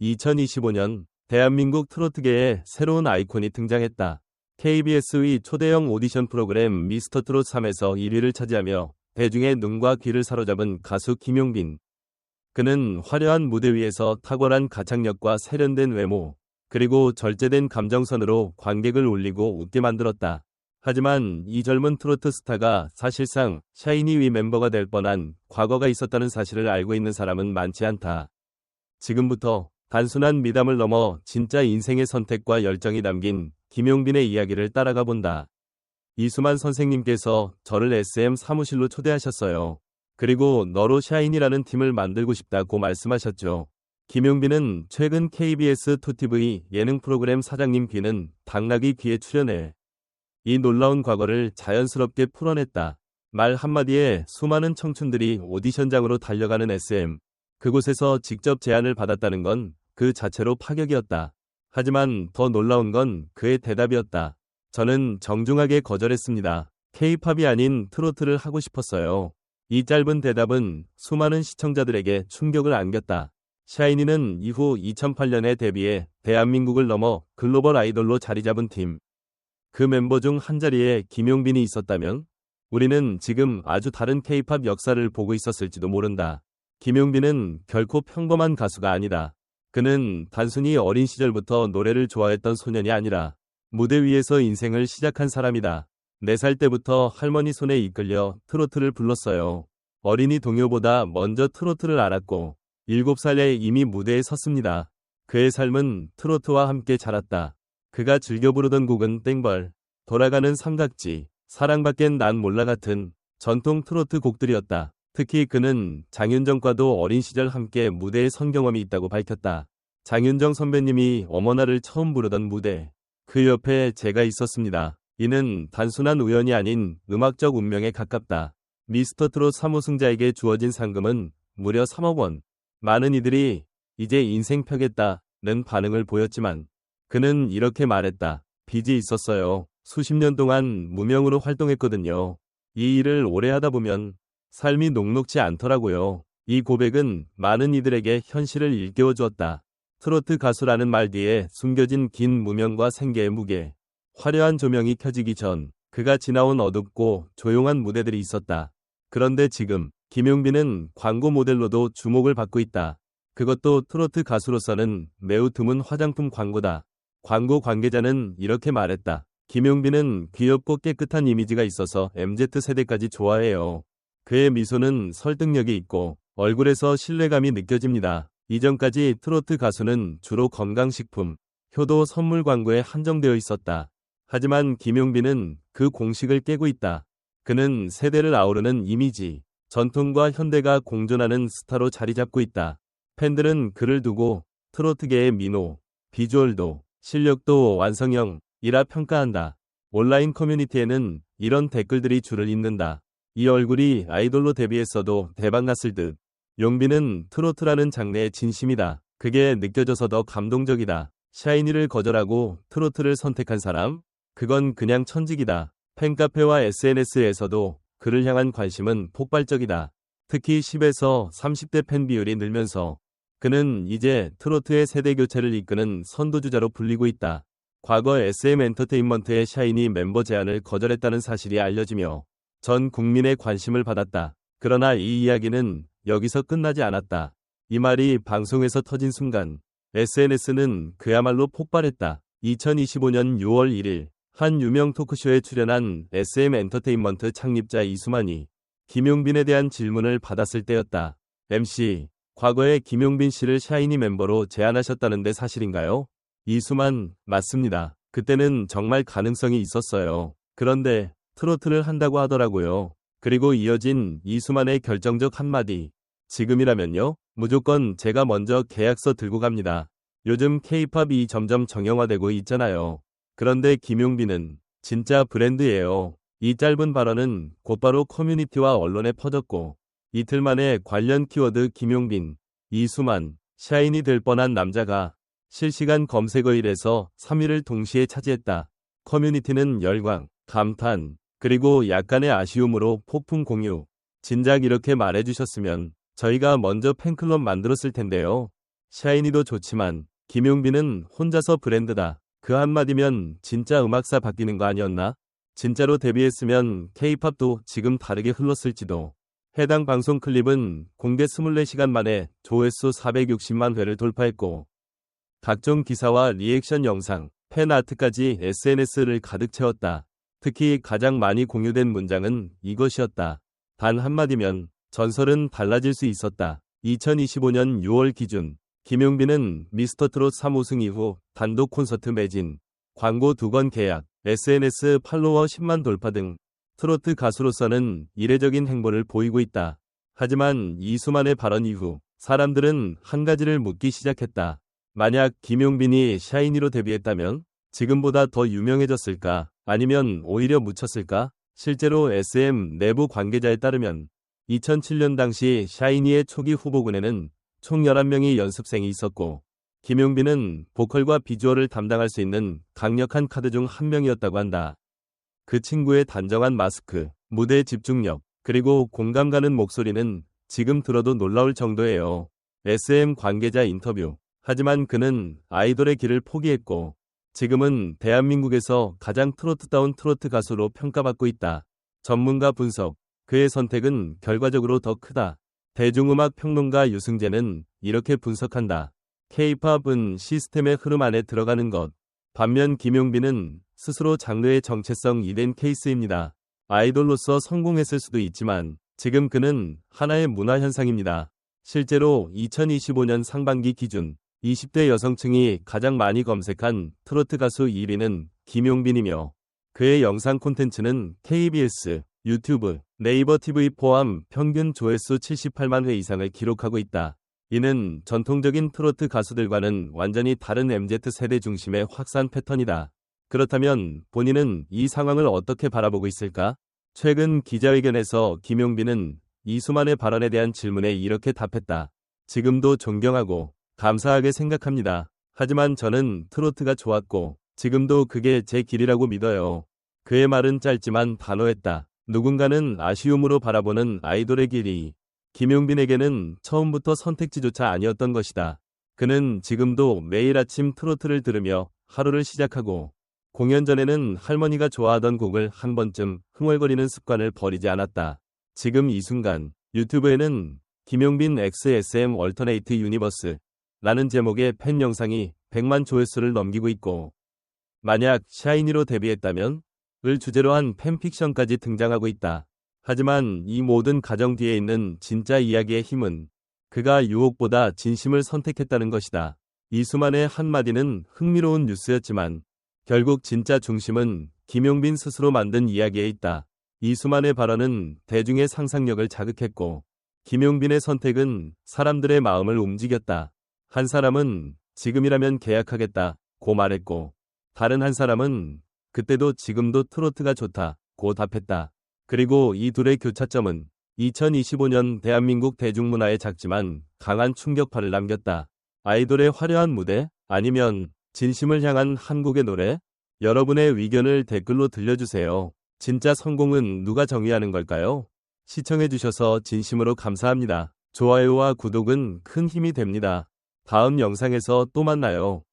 2025년 대한민국 트로트계에 새로운 아이콘이 등장했다. KBS의 초대형 오디션 프로그램 미스터 트롯 3에서 1위를 차지하며 대중의 눈과 귀를 사로잡은 가수 김용빈. 그는 화려한 무대 위에서 탁월한 가창력과 세련된 외모, 그리고 절제된 감정선으로 관객을 울리고 웃게 만들었다. 하지만 이 젊은 트로트 스타가 사실상 샤이니 위 멤버가 될 뻔한 과거가 있었다는 사실을 알고 있는 사람은 많지 않다. 지금부터 단순한 미담을 넘어 진짜 인생의 선택과 열정이 담긴 김용빈의 이야기를 따라가 본다. 이수만 선생님께서 저를 SM 사무실로 초대하셨어요. 그리고 너로 샤인이라는 팀을 만들고 싶다고 말씀하셨죠. 김용빈은 최근 KBS 2TV 예능 프로그램 사장님 귀는 당나귀 귀에 출연해 이 놀라운 과거를 자연스럽게 풀어냈다. 말 한마디에 수많은 청춘들이 오디션장으로 달려가는 SM. 그곳에서 직접 제안을 받았다는 건 그 자체로 파격이었다. 하지만 더 놀라운 건 그의 대답이었다. 저는 정중하게 거절했습니다. 케이팝이 아닌 트로트를 하고 싶었어요. 이 짧은 대답은 수많은 시청자들에게 충격을 안겼다. 샤이니는 이후 2008년에 데뷔해 대한민국을 넘어 글로벌 아이돌로 자리 잡은 팀. 그 멤버 중 한 자리에 김용빈이 있었다면 우리는 지금 아주 다른 케이팝 역사를 보고 있었을지도 모른다. 김용빈은 결코 평범한 가수가 아니다. 그는 단순히 어린 시절부터 노래를 좋아했던 소년이 아니라 무대 위에서 인생을 시작한 사람이다. 4살 때부터 할머니 손에 이끌려 트로트를 불렀어요. 어린이 동요보다 먼저 트로트를 알았고 7살에 이미 무대에 섰습니다. 그의 삶은 트로트와 함께 자랐다. 그가 즐겨 부르던 곡은 땡벌, 돌아가는 삼각지, 사랑밖엔 난 몰라 같은 전통 트로트 곡들이었다. 특히 그는 장윤정과도 어린 시절 함께 무대에 선 경험이 있다고 밝혔다. 장윤정 선배님이 어머나를 처음 부르던 무대. 그 옆에 제가 있었습니다. 이는 단순한 우연이 아닌 음악적 운명에 가깝다. 미스터 트롯 3호승자에게 주어진 상금은 무려 3억 원. 많은 이들이 이제 인생 펴겠다는 반응을 보였지만 그는 이렇게 말했다. 빚이 있었어요. 수십 년 동안 무명으로 활동했거든요. 이 일을 오래 하다 보면 삶이 녹록지 않더라고요. 이 고백은 많은 이들에게 현실을 일깨워 주었다. 트로트 가수라는 말 뒤에 숨겨진 긴 무명과 생계의 무게. 화려한 조명이 켜지기 전 그가 지나온 어둡고 조용한 무대들이 있었다. 그런데 지금 김용빈은 광고 모델로도 주목을 받고 있다. 그것도 트로트 가수로서는 매우 드문 화장품 광고다. 광고 관계자는 이렇게 말했다. 김용빈은 귀엽고 깨끗한 이미지가 있어서 MZ세대까지 좋아해요. 그의 미소는 설득력이 있고 얼굴에서 신뢰감이 느껴집니다. 이전까지 트로트 가수는 주로 건강식품, 효도 선물 광고에 한정되어 있었다. 하지만 김용빈은 그 공식을 깨고 있다. 그는 세대를 아우르는 이미지, 전통과 현대가 공존하는 스타로 자리 잡고 있다. 팬들은 그를 두고 트로트계의 민호, 비주얼도, 실력도 완성형이라 평가한다. 온라인 커뮤니티에는 이런 댓글들이 줄을 잇는다. 이 얼굴이 아이돌로 데뷔했어도 대박났을 듯. 용빈은 트로트라는 장르의 진심이다. 그게 느껴져서 더 감동적이다. 샤이니를 거절하고 트로트를 선택한 사람? 그건 그냥 천직이다. 팬카페와 SNS에서도 그를 향한 관심은 폭발적이다. 특히 10에서 30대 팬 비율이 늘면서 그는 이제 트로트의 세대 교체를 이끄는 선도주자로 불리고 있다. 과거 SM 엔터테인먼트의 샤이니 멤버 제안을 거절했다는 사실이 알려지며 전 국민의 관심을 받았다. 그러나 이 이야기는 여기서 끝나지 않았다. 이 말이 방송에서 터진 순간 SNS는 그야말로 폭발했다. 2025년 6월 1일 한 유명 토크쇼에 출연한 SM 엔터테인먼트 창립자 이수만이 김용빈에 대한 질문을 받았을 때였다. MC, 과거에 김용빈 씨를 샤이니 멤버로 제안하셨다는데 사실인가요? 이수만, 맞습니다. 그때는 정말 가능성이 있었어요. 그런데 트로트를 한다고 하더라고요. 그리고 이어진 이수만의 결정적 한마디. 지금이라면요? 무조건 제가 먼저 계약서 들고 갑니다. 요즘 케이팝이 점점 정형화되고 있잖아요. 그런데 김용빈은 진짜 브랜드예요. 이 짧은 발언은 곧바로 커뮤니티와 언론에 퍼졌고 이틀 만에 관련 키워드 김용빈, 이수만, 샤인이 될 뻔한 남자가 실시간 검색어 1에서 3위를 동시에 차지했다. 커뮤니티는 열광, 감탄, 그리고 약간의 아쉬움으로 폭풍 공유. 진작 이렇게 말해주셨으면 저희가 먼저 팬클럽 만들었을 텐데요. 샤이니도 좋지만 김용빈은 혼자서 브랜드다. 그 한마디면 진짜 음악사 바뀌는 거 아니었나? 진짜로 데뷔했으면 케이팝도 지금 다르게 흘렀을지도. 해당 방송 클립은 공개 24시간 만에 조회수 460만 회를 돌파했고 각종 기사와 리액션 영상, 팬아트까지 SNS를 가득 채웠다. 특히 가장 많이 공유된 문장은 이것이었다. 단 한마디면 전설은 달라질 수 있었다. 2025년 6월 기준 김용빈은 미스터트롯 3우승 이후 단독 콘서트 매진, 광고 2건 계약, SNS 팔로워 10만 돌파 등 트로트 가수로서는 이례적인 행보를 보이고 있다. 하지만 이수만의 발언 이후 사람들은 한 가지를 묻기 시작했다. 만약 김용빈이 샤이니로 데뷔했다면 지금보다 더 유명해졌을까? 아니면 오히려 묻혔을까? 실제로 SM 내부 관계자에 따르면 2007년 당시 샤이니의 초기 후보군에는 총 11명의 연습생이 있었고 김용빈은 보컬과 비주얼을 담당할 수 있는 강력한 카드 중 한 명이었다고 한다. 그 친구의 단정한 마스크, 무대 집중력, 그리고 공감 가는 목소리는 지금 들어도 놀라울 정도예요. SM 관계자 인터뷰. 하지만 그는 아이돌의 길을 포기했고 지금은 대한민국에서 가장 트로트다운 트로트 가수로 평가받고 있다. 전문가 분석. 그의 선택은 결과적으로 더 크다. 대중음악 평론가 유승재는 이렇게 분석한다. K-팝은 시스템의 흐름 안에 들어가는 것. 반면 김용빈은 스스로 장르의 정체성 이된 케이스입니다. 아이돌로서 성공했을 수도 있지만 지금 그는 하나의 문화 현상입니다. 실제로 2025년 상반기 기준 20대 여성층이 가장 많이 검색한 트로트 가수 1위는 김용빈이며 그의 영상 콘텐츠는 KBS, 유튜브, 네이버 TV 포함 평균 조회수 78만 회 이상을 기록하고 있다. 이는 전통적인 트로트 가수들과는 완전히 다른 MZ세대 중심의 확산 패턴이다. 그렇다면 본인은 이 상황을 어떻게 바라보고 있을까? 최근 기자회견에서 김용빈은 이수만의 발언에 대한 질문에 이렇게 답했다. 지금도 존경하고 감사하게 생각합니다. 하지만 저는 트로트가 좋았고 지금도 그게 제 길이라고 믿어요. 그의 말은 짧지만 단호했다. 누군가는 아쉬움으로 바라보는 아이돌의 길이 김용빈에게는 처음부터 선택지조차 아니었던 것이다. 그는 지금도 매일 아침 트로트를 들으며 하루를 시작하고 공연 전에는 할머니가 좋아하던 곡을 한 번쯤 흥얼거리는 습관을 버리지 않았다. 지금 이 순간 유튜브에는 김용빈 XSM 얼터네이트 유니버스 라는 제목의 팬 영상이 100만 조회수를 넘기고 있고 만약 샤이니로 데뷔했다면 을 주제로 한 팬픽션까지 등장하고 있다. 하지만 이 모든 가정 뒤에 있는 진짜 이야기의 힘은 그가 유혹보다 진심을 선택했다는 것이다. 이수만의 한마디는 흥미로운 뉴스였지만 결국 진짜 중심은 김용빈 스스로 만든 이야기에 있다. 이수만의 발언은 대중의 상상력을 자극했고 김용빈의 선택은 사람들의 마음을 움직였다. 한 사람은 지금이라면 계약하겠다 고 말했고 다른 한 사람은 그때도 지금도 트로트가 좋다 고 답했다. 그리고 이 둘의 교차점은 2025년 대한민국 대중문화에 작지만 강한 충격파를 남겼다. 아이돌의 화려한 무대 아니면 진심을 향한 한국의 노래? 여러분의 의견을 댓글로 들려주세요. 진짜 성공은 누가 정의하는 걸까요? 시청해주셔서 진심으로 감사합니다. 좋아요와 구독은 큰 힘이 됩니다. 다음 영상에서 또 만나요.